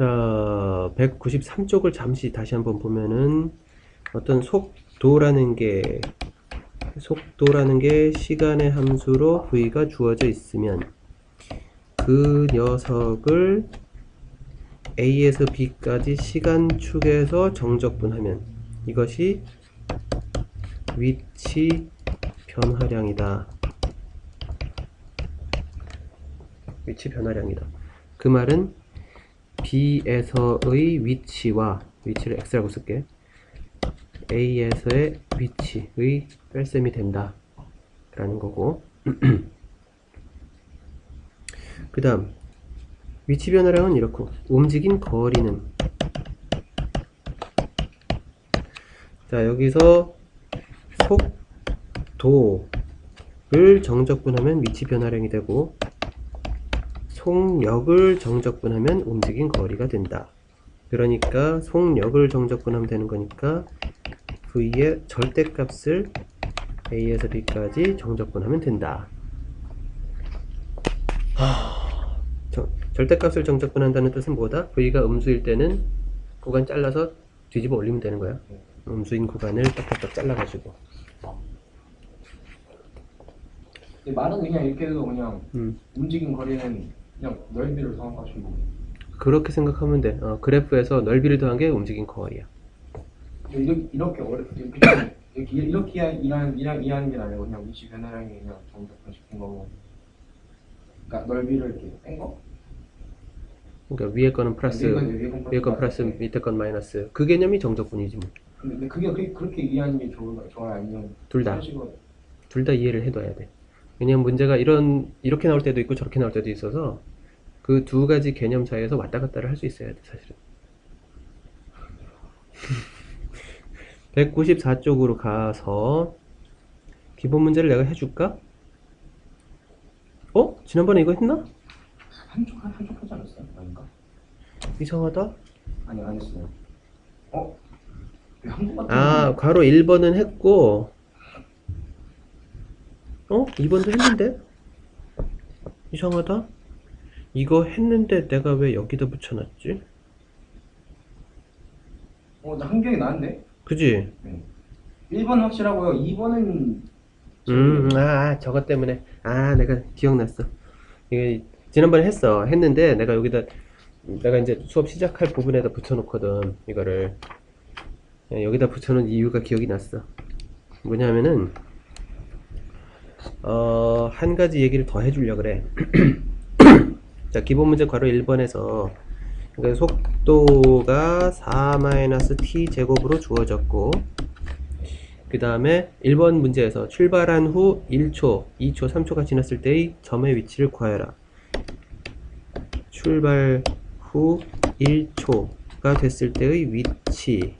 자, 193쪽을 잠시 다시 한번 보면은 어떤 속도라는 게 속도라는 게 시간의 함수로 v가 주어져 있으면 그 녀석을 a에서 b까지 시간축에서 정적분하면 이것이 위치 변화량이다. 위치 변화량이다. 그 말은 B에서의 위치와 위치를 x라고 쓸게. A에서의 위치의 뺄셈이 된다. 라는 거고. 그 다음, 위치 변화량은 이렇고, 움직인 거리는. 자, 여기서 속도를 정적분하면 위치 변화량이 되고, 속력을 정적분하면 움직인 거리가 된다. 그러니까 속력을 정적분하면 되는 거니까 V의 절대값을 A에서 B까지 정적분하면 된다. 하... 저- 절대값을 정적분한다는 뜻은 뭐다? V가 음수일 때는 구간 잘라서 뒤집어 올리면 되는 거야. 음수인 구간을 딱딱딱 잘라가지고. 말은 그냥 이렇게 해도 그냥 음. 움직인 거리는 그냥 넓이를 더하시고 그렇게 생각하면 돼. 어, 그래프에서 넓이를 더한 게 움직인 거리야. 이렇게 이렇게 어려 그냥 이렇게 이렇게 이해하는 이해하는 이해하는 게 아니고 그냥 위치 변화량이 그냥 정적분 시킨 거고 그러니까 넓이를 이렇게 뺀 거? 그러니까 위에 거는 플러스, 위에 건- 위에 건 위에 건 플러스, 밑에 건 마이너스. 그 개념이 정적분이지 뭐. 근데 그게 그렇게, 그렇게 이해하는 게 좋은 좋아요 아니면 둘 다. 둘 다 이해를 해둬야 돼. 왜냐면 문제가 이런, 이렇게 나올 때도 있고 저렇게 나올 때도 있어서 그 두 가지 개념 사이에서 왔다 갔다를 할 수 있어야 돼, 사실은. 194쪽으로 가서 기본 문제를 내가 해줄까? 어? 지난번에 이거 했나? 한쪽 한- 한쪽 하지 않았어요? 아닌가? 이상하다. 아니 안 했어요. 어? 아, 괄호 1번은 했고, 어? 2번도 했는데? 이상하다? 이거 했는데 내가 왜 여기다 붙여놨지? 어, 나 한경이 나왔네. 그지? 1번 확실하고요. 2번은 음, 아, 저것 때문에. 아, 내가 기억났어. 이게 지난번에 했어. 했는데 내가 여기다, 내가 이제 수업 시작할 부분에다 붙여놓거든. 이거를. 예, 여기다 붙여놓은 이유가 기억이 났어. 뭐냐면은, 어, 한 가지 얘기를 더 해주려고 그래. 자, 기본 문제 괄호 1번에서 그러니까 속도가 4-t 제곱으로 주어졌고, 그 다음에 1번 문제에서 출발한 후 1초, 2초, 3초가 지났을 때의 점의 위치를 구하여라. 출발 후 1초가 됐을 때의 위치,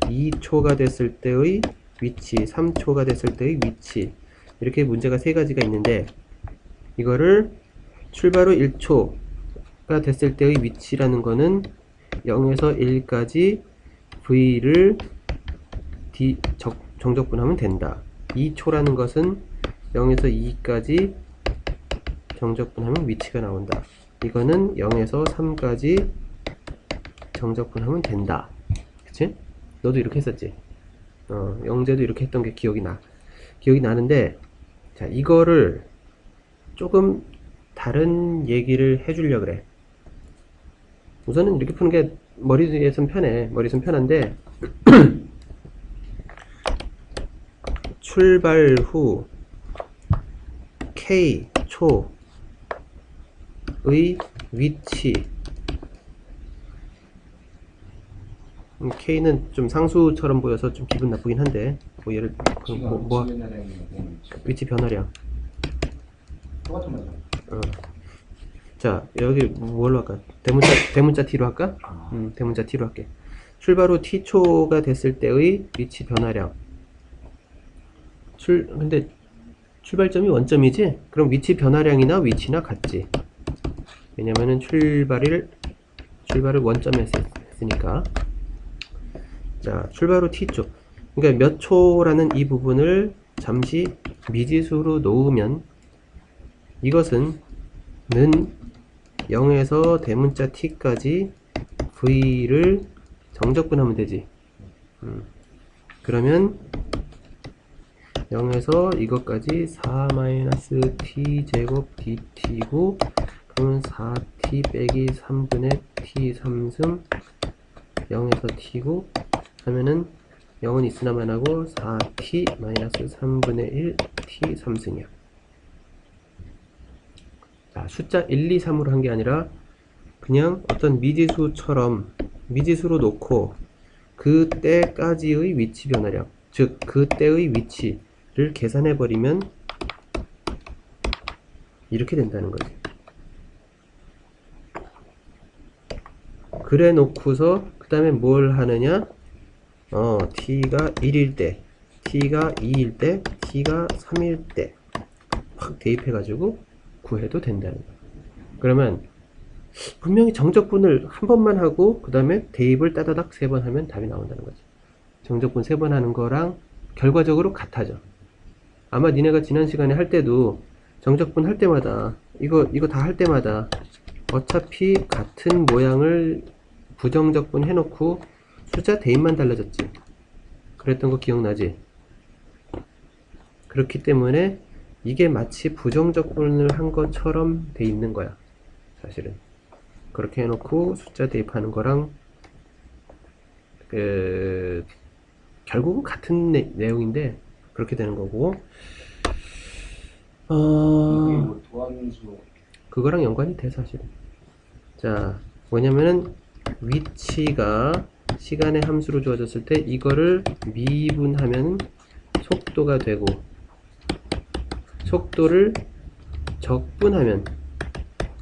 2초가 됐을 때의 위치, 3초가 됐을 때의 위치. 이렇게 문제가 세 가지가 있는데, 이거를 출발 후 1초가 됐을 때의 위치라는 거는 0에서 1까지 V를 D, 적, 정적분하면 된다. 2초라는 것은 0에서 2까지 정적분하면 위치가 나온다. 이거는 0에서 3까지 정적분하면 된다. 그치? 너도 이렇게 했었지? 어, 영재도 이렇게 했던 게 기억이 나. 기억이 나는데, 자, 이거를 조금 다른 얘기를 해주려 그래. 우선은 이렇게 푸는 게 머리에선 편해. 머리에선 편한데, 출발 후 K 초의 위치 음, K는 좀 상수처럼 보여서 좀 기분 나쁘긴 한데 뭐 예를 그 뭐, 뭐 뭐 위치 변화량 똑같은 말이죠. 어. 자 여기 뭘로 할까? 대문자 대문자 T로 할까? 아, 음, 대문자 T로 할게. 출발 후 T초가 됐을 때의 위치 변화량. 출 근데 출발점이 원점이지? 그럼 위치 변화량이나 위치나 같지. 왜냐면은 출발을 출발을 원점에 했- 했으니까. 자 출발 후 T초. 그러니까 몇 초라는 이 부분을 잠시 미지수로 놓으면 이것은 는 0에서 대문자 t까지 v를 정적분하면 되지. 음. 그러면 0에서 이것까지 4-t 제곱 dt고 그러면 4t 빼기 3분의 t 3승 0에서 t고 하면은 0은 있으나만 하고 4t 마이너스 3분의 1 t 3승이야. 자, 숫자 1, 2, 3으로 한 게 아니라 그냥 어떤 미지수처럼 미지수로 놓고 그때까지의 위치 변화량, 즉 그때의 위치를 계산해 버리면 이렇게 된다는 거지. 그래 놓고서 그 다음에 뭘 하느냐? 어, t가 1일 때, t가 2일 때, t가 3일 때 확 대입해 가지고 구해도 된다는 거야. 그러면 분명히 정적분을 한 번만 하고 그 다음에 대입을 따다닥 세 번 하면 답이 나온다는 거지. 정적분 세 번 하는 거랑 결과적으로 같아져. 아마 니네가 지난 시간에 할 때도 정적분 할 때마다 이거 이거 다 할 때마다 어차피 같은 모양을 부정적분 해놓고 숫자 대입만 달라졌지. 그랬던 거 기억나지? 그렇기 때문에 이게 마치 부정적 분을 한 것처럼 돼 있는 거야. 사실은. 그렇게 해놓고 숫자 대입하는 거랑 그 결국은 같은 내, 내용인데 그렇게 되는 거고 어 뭐 그거랑 연관이 돼 사실은 자 뭐냐면은 위치가 시간의 함수로 주어졌을 때 이거를 미분하면 속도가 되고 속도를 적분하면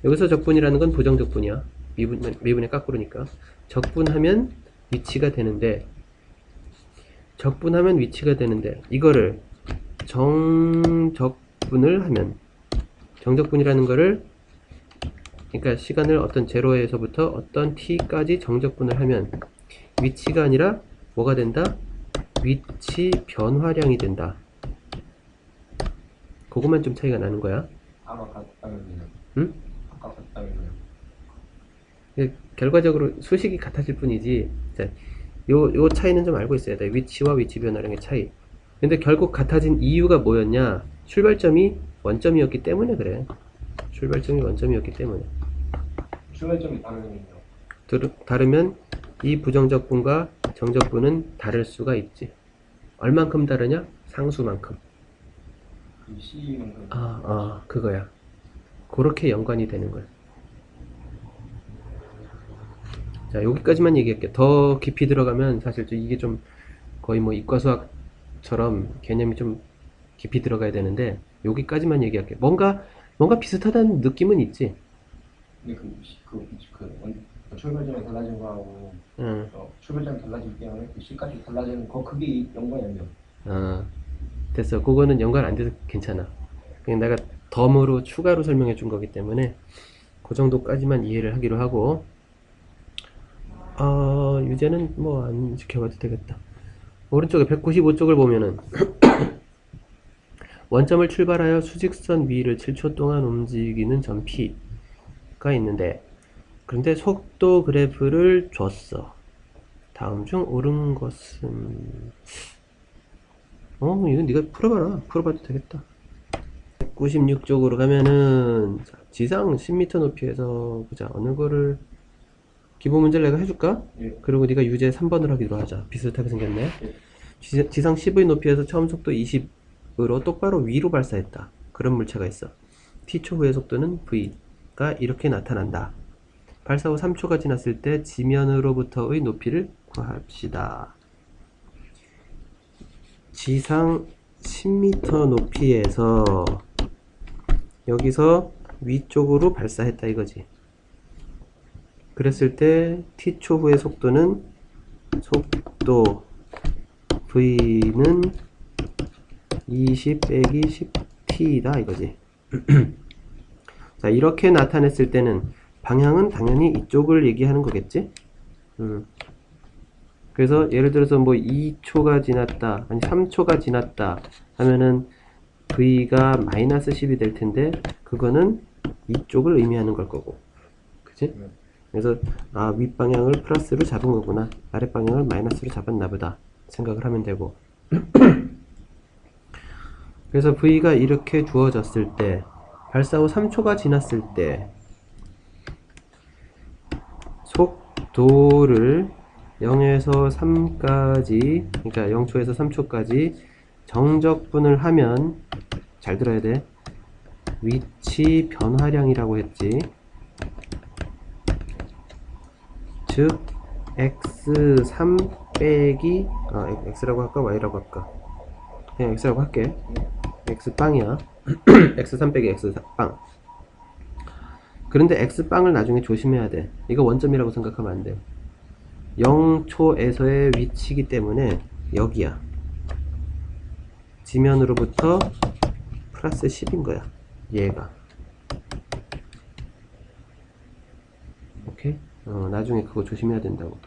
여기서 적분이라는 건 부정적분이야 미분, 미분의 까꾸르니까 적분하면 위치가 되는데 적분하면 위치가 되는데 이거를 정적분을 하면 정적분이라는 거를 그러니까 시간을 어떤 제로에서부터 어떤 t까지 정적분을 하면 위치가 아니라 뭐가 된다? 위치 변화량이 된다. 그것만 좀 차이가 나는 거야. 아마 같다면요. 응? 아까 같다면요. 그 결과적으로 수식이 같아질 뿐이지. 자, 요, 요 차이는 좀 알고 있어야 돼. 위치와 위치 변화량의 차이. 근데 결국 같아진 이유가 뭐였냐? 출발점이 원점이었기 때문에 그래. 출발점이 원점이었기 때문에. 출발점이 다르면요. 들- 다르면 이 부정적분과 정적분은 다를 수가 있지. 얼만큼 다르냐? 상수만큼. 그. 아, 아, 그거야. 그렇게 연관이 되는 거야. 자, 여기까지만 얘기할게. 더 깊이 들어가면 사실 좀 이게 좀 거의 뭐 이과 수학처럼 개념이 좀 깊이 들어가야 되는데 여기까지만 얘기할게. 뭔가 뭔가 비슷하다는 느낌은 있지. 근데 그, 시- 그, 그, 원, 그 출발점이 달라진 거하고 응. 어, 출발점이 달라지기 때문에 그 C까지 달라지는 거 그게 연관이 안 돼요. 아, 됐어. 그거는 연관 안 돼서 괜찮아. 그냥 내가 덤으로 추가로 설명해 준 거기 때문에 그 정도까지만 이해를 하기로 하고 아, 유제는 뭐 안 지켜봐도 되겠다. 오른쪽에 195쪽을 보면은 원점을 출발하여 수직선 위를 7초 동안 움직이는 점 P가 있는데 그런데 속도 그래프를 줬어. 다음 중 옳은 것은 어, 이건 네가 풀어봐라. 풀어봐도 되겠다. 196 쪽으로 가면은 자, 지상 10m 높이에서 보자. 어느 거를 기본 문제를 내가 해줄까? 예. 그리고 네가 유제 3번을 하기로 하자. 비슷하게 생겼네. 예. 지, 지상 10의 높이에서 처음 속도 20으로 똑바로 위로 발사했다. 그런 물체가 있어. t초 후의 속도는 v가 이렇게 나타난다. 발사 후 3초가 지났을 때 지면으로부터의 높이를 구합시다. 지상 10m 높이에서 여기서 위쪽으로 발사했다 이거지. 그랬을 때 t초 후의 속도는 속도 v는 20 빼기 10t다 이거지. 자 이렇게 나타냈을 때는 방향은 당연히 이쪽을 얘기하는 거겠지? 음. 그래서 예를 들어서 뭐 2초가 지났다, 아니 3초가 지났다 하면은 v가 마이너스 10이 될 텐데 그거는 이쪽을 의미하는 걸 거고, 그치? 네. 그래서 아 윗방향을 플러스로 잡은 거구나 아랫방향을 마이너스로 잡았나 보다 생각을 하면 되고 그래서 V가 이렇게 주어졌을 때 발사 후 3초가 지났을 때 속도를 0에서 3까지 그러니까 0초에서 3초까지 정적분을 하면 잘 들어야 돼. 위치 변화량이라고 했지. 즉 x3 빼기 아 x라고 할까? y라고 할까? 그냥 x라고 할게. x빵이야. x3 빼기 x빵. 그런데 x빵을 나중에 조심해야 돼. 이거 원점이라고 생각하면 안돼 0초에서의 위치이기 때문에 여기야. 지면으로부터 플러스 10인 거야 얘가. 오케이? 어, 나중에 그거 조심해야 된다고.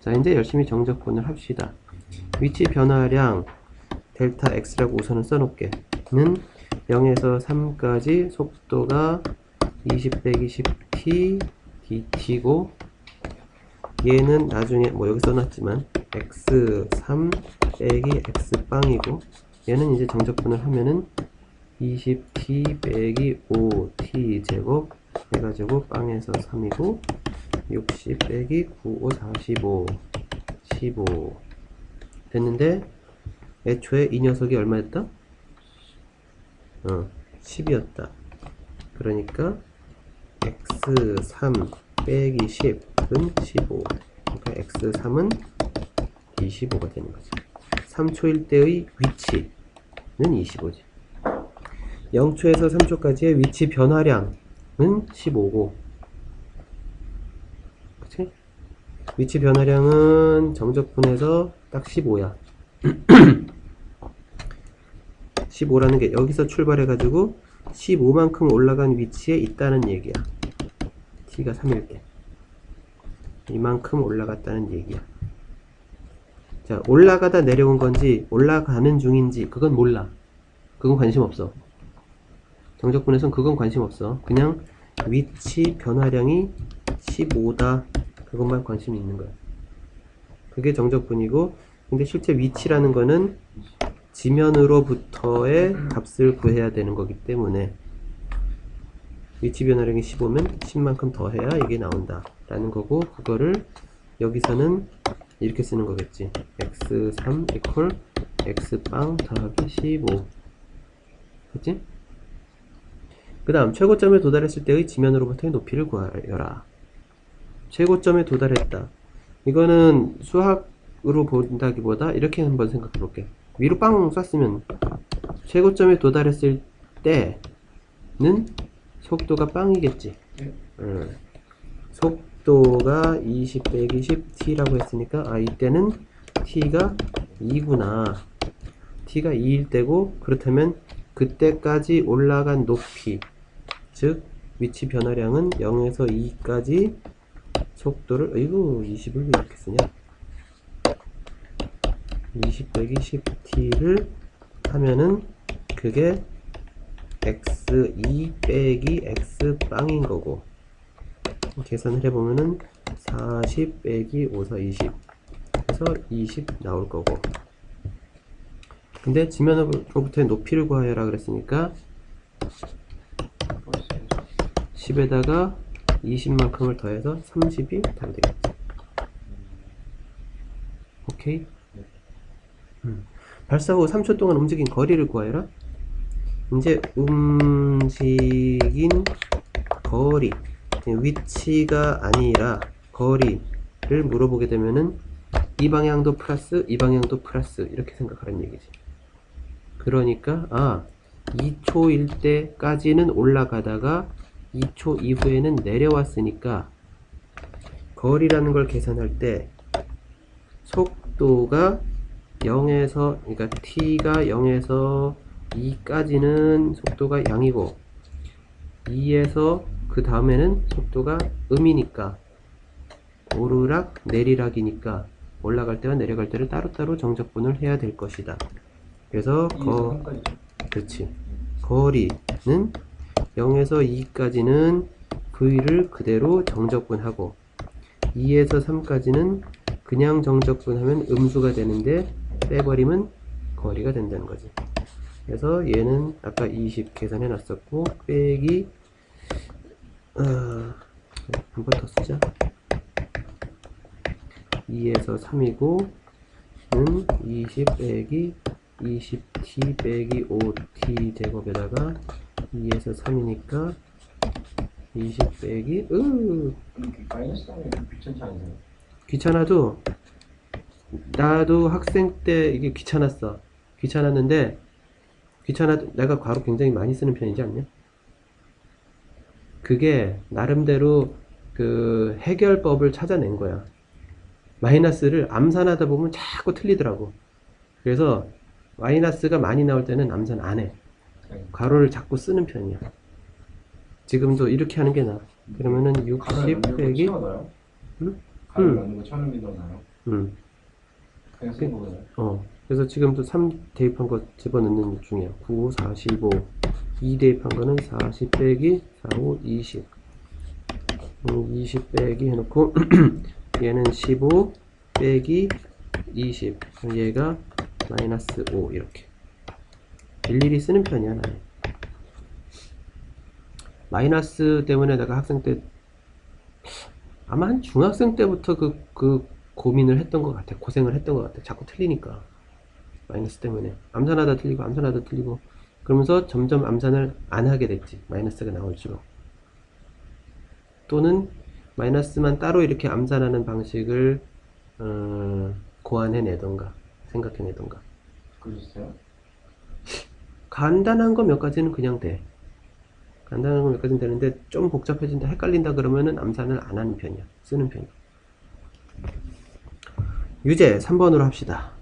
자 이제 열심히 정적분을 합시다. 위치 변화량 델타 x라고 우선은 써놓게. 는 0에서 3까지 속도가 20 빼기 10t dt고 얘는 나중에 뭐 여기 써놨지만 x3 빼기 x빵이고 얘는 이제 정적분을 하면은 20t 빼기 5t 제곱 해가지고 빵에서 3이고 60 빼기 9, 5, 45 15 됐는데 애초에 이 녀석이 얼마였다? 어 10이었다. 그러니까 x3 빼기 10 은 15 그러니까 x3은 25가 되는 거지. 3초일 때의 위치는 25지. 0초에서 3초까지의 위치 변화량은 15고. 그치? 위치 변화량은 정적분에서 딱 15야. 15라는 게 여기서 출발해 가지고 15만큼 올라간 위치에 있다는 얘기야. T가 3일 때 이만큼 올라갔다는 얘기야. 자 올라가다 내려온 건지 올라가는 중인지 그건 몰라. 그건 관심 없어. 정적분에선 그건 관심 없어. 그냥 위치 변화량이 15다. 그것만 관심이 있는 거야. 그게 정적분이고 근데 실제 위치라는 거는 지면으로부터의 값을 구해야 되는 거기 때문에 위치 변화량이 15면 10만큼 더해야 이게 나온다 라는 거고 그거를 여기서는 이렇게 쓰는 거겠지. X3 equal x빵 더하기 15 그치? 그 다음 최고점에 도달했을 때의 지면으로부터의 높이를 구하여라. 최고점에 도달했다. 이거는 수학으로 본다기보다 이렇게 한번 생각해 볼게. 위로 빵 쐈으면 최고점에 도달했을 때는 속도가 빵이겠지 네. 음. 속도가 20 빼기 10t라고 했으니까 아 이때는 t가 2구나 t가 2일 때고 그렇다면 그때까지 올라간 높이 즉 위치 변화량은 0에서 2까지 속도를 어이구 20을 왜 이렇게 쓰냐 20 빼기 10t를 하면은 그게 x2 빼기 x빵인 거고. 계산을 해보면은 40 빼기 5, 4, 20 해서 20 나올 거고. 근데 지면으로부터의 높이를 구하여라 그랬으니까 10에다가 20만큼을 더해서 30이 답이 되겠지. 오케이? 음. 발사 후 3초 동안 움직인 거리를 구하여라 이제 움직인 거리 위치가 아니라 거리를 물어보게 되면은 이 방향도 플러스 이 방향도 플러스 이렇게 생각하는 얘기지. 그러니까 아 2초일 때까지는 올라가다가 2초 이후에는 내려왔으니까 거리라는 걸 계산할 때 속도가 0에서 그러니까 t가 0에서 2까지는 속도가 양이고 2에서 그 다음에는 속도가 음이니까 오르락 내리락이니까 올라갈 때와 내려갈 때를 따로따로 정적분을 해야 될 것이다. 그래서 거 그렇지 거리는 0에서 2까지는 v를 그대로 정적분하고 2에서 3까지는 그냥 정적분하면 음수가 되는데 빼버리면 거리가 된다는 거지. 그래서 얘는 아까 20 계산해 놨었고 빼기 어, 한번 더 쓰자. 2에서 3이고 는 20 빼기 20t 빼기 5t 제곱에다가 2에서 3이니까 20 빼기 으? 귀찮아도 나도 학생 때 이게 귀찮았어 귀찮았는데 귀찮아도 내가 괄호 굉장히 많이 쓰는 편이지 않냐? 그게 나름대로 그 해결법을 찾아낸 거야 마이너스를 암산하다 보면 자꾸 틀리더라고 그래서 마이너스가 많이 나올 때는 암산 안해 네. 괄호를 자꾸 쓰는 편이야 지금도 이렇게 하는 게 나아 그러면은 60 빼기 채워넣어요? 응? 가로 응. 거. 그냥 쓰는 거잖아요. 어, 그래서 지금도 3 대입한 거 집어넣는 중이야. 9, 4, 15. 2 대입한 거는 40 빼기 4, 5, 20. 음, 20 빼기 해놓고, 얘는 15 빼기 20. 그럼 얘가 마이너스 5, 이렇게. 일일이 쓰는 편이야, 나는. 마이너스 때문에 내가 학생 때, 아마 한 중학생 때부터 그, 그 고민을 했던 것 같아. 고생을 했던 것 같아. 자꾸 틀리니까. 마이너스 때문에. 암산하다 틀리고, 암산하다 틀리고. 그러면서 점점 암산을 안 하게 됐지. 마이너스가 나올수록. 또는 마이너스만 따로 이렇게 암산하는 방식을, 어, 고안해내던가, 생각해내던가. 그러셨어요? 간단한 거 몇 가지는 그냥 돼. 간단한 거 몇 가지는 되는데, 좀 복잡해진다, 헷갈린다 그러면은 암산을 안 하는 편이야. 쓰는 편이야. 유제 3번으로 합시다.